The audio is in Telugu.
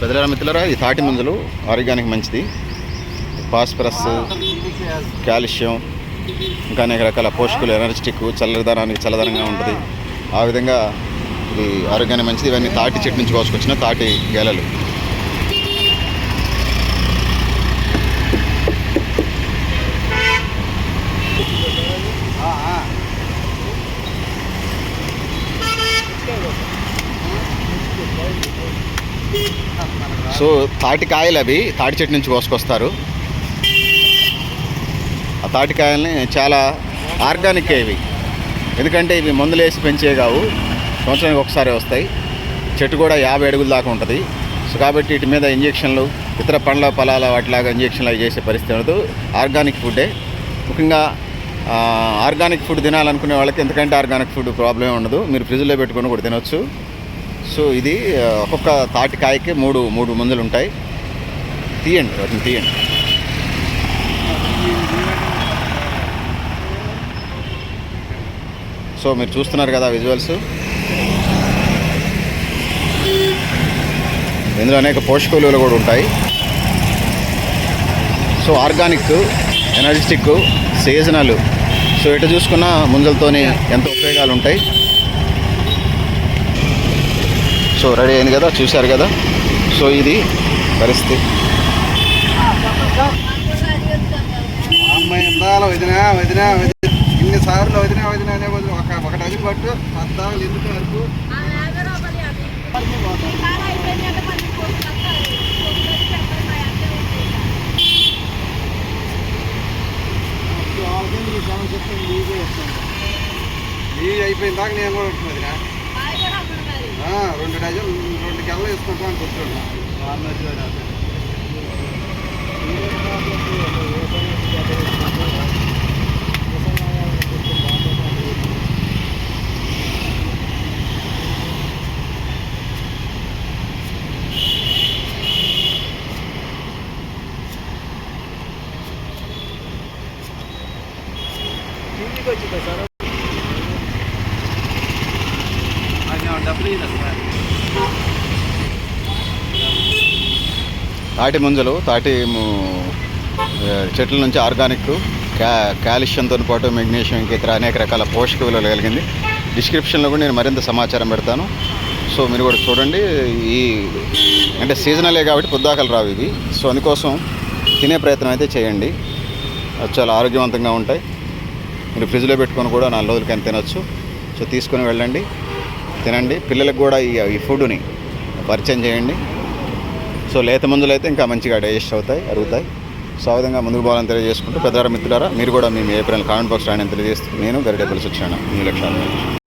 పెద్దల మిత్రులరా ఈ తాటి మందులు. ఆరోగ్యానికి మంచిది. ఫాస్ఫరస్ కాల్షియం ఇంకా అనేక రకాల పోషకులు ఎనర్జెటిక్ చల్లదనానికి చల్లదనంగా ఉంటుంది. ఆ విధంగా ఇది ఆరోగ్యానికి మంచిది. ఇవన్నీ తాటి చెట్టు నుంచి కోసుకొచ్చిన తాటి గెలలు. సో తాటి కాయలు అవి తాటి చెట్టు నుంచి కోసుకొస్తారు. ఆ తాటికాయల్ని చాలా ఆర్గానిక్ ఇవి. ఎందుకంటే ఇవి మందులు వేసి పెంచే కావు. సంవత్సరానికి ఒకసారి వస్తాయి. చెట్టు కూడా యాభై అడుగుల దాకా ఉంటుంది. సో కాబట్టి వీటి మీద ఇంజెక్షన్లు ఇతర పండ్ల పొలాల వాటిలాగా ఇంజెక్షన్లు అవి చేసే పరిస్థితి ఉండదు. ఆర్గానిక్ ఫుడ్డే. ముఖ్యంగా ఆర్గానిక్ ఫుడ్ తినాలనుకునే వాళ్ళకి ఎందుకంటే ఆర్గానిక్ ఫుడ్ ప్రాబ్లం ఉండదు. మీరు ఫ్రిడ్జ్లో పెట్టుకొని కూడా తినొచ్చు. సో ఇది ఆ, ఒక్కొక్క తాటికాయకి మూడు మూడు మందులు ఉంటాయి. తీయండి వాటిని తీయండి. సో మీరు చూస్తున్నారు కదా విజువల్స్. ఇందులో అనేక పోషక విలువలు కూడా ఉంటాయి. So organic energetic seasonal. So ఎటు చూసుకున్న ముంజలతోని ఎంత ఉపయోగాలు ఉంటాయి. సో రెడీ అయింది కదా చూశారు కదా? సో ఇది పరిస్థితి. అమ్మాయి ఇందాల వదినా వదినా వదిన. ఇన్ని సార్లు వదినా వదినా అనే బదులు ఒక ఒక డజన్ పట్టు. పద్దాలు ఎందుకు వరకు? ఈ అయిపోయిన దాకా నేను కూడా ఉంటుంది వదినా. రెండు డజన్ రెండు గెలలు వేసుకుంటాం అని కూర్చోండి డబ్బులు వచ్చిందా సార్? తాటి ముంజలు తాటి చెట్ల నుంచి ఆర్గానిక్ క్యా కాల్షియంతో పాటు మెగ్నీషియం ఇంకా ఇతర అనేక రకాల పోషక విలువలు కలిగింది. డిస్క్రిప్షన్లో కూడా నేను మరింత సమాచారం పెడతాను. సో మీరు కూడా చూడండి. ఈ అంటే సీజనలే కాబట్టి పొద్దాకలు రావు ఇవి. సో అందుకోసం తినే ప్రయత్నం అయితే చేయండి. చాలా ఆరోగ్యవంతంగా ఉంటాయి. మీరు ఫ్రిడ్జ్లో పెట్టుకొని కూడా నాలుగు రోజులకైనా తినొచ్చు. సో తీసుకొని వెళ్ళండి. తినండి. పిల్లలకు కూడా ఈ ఈ ఫుడ్ని పరిచయం చేయండి. సో లేత మందులు అయితే ఇంకా మంచిగా డైజెస్ట్ అవుతాయి అరుగుతాయి. సో ఆ విధంగా ముందుకు పోవాలని తెలియజేసుకుంటూ పెద్దవారు మిత్రులారా మీరు కూడా మీ ఏప్రిల్ కామెంట్ బాక్స్ రాయని తెలియజేస్తూ నేను గరిడే పిలిచి వచ్చాను మీ లక్ష్యాలు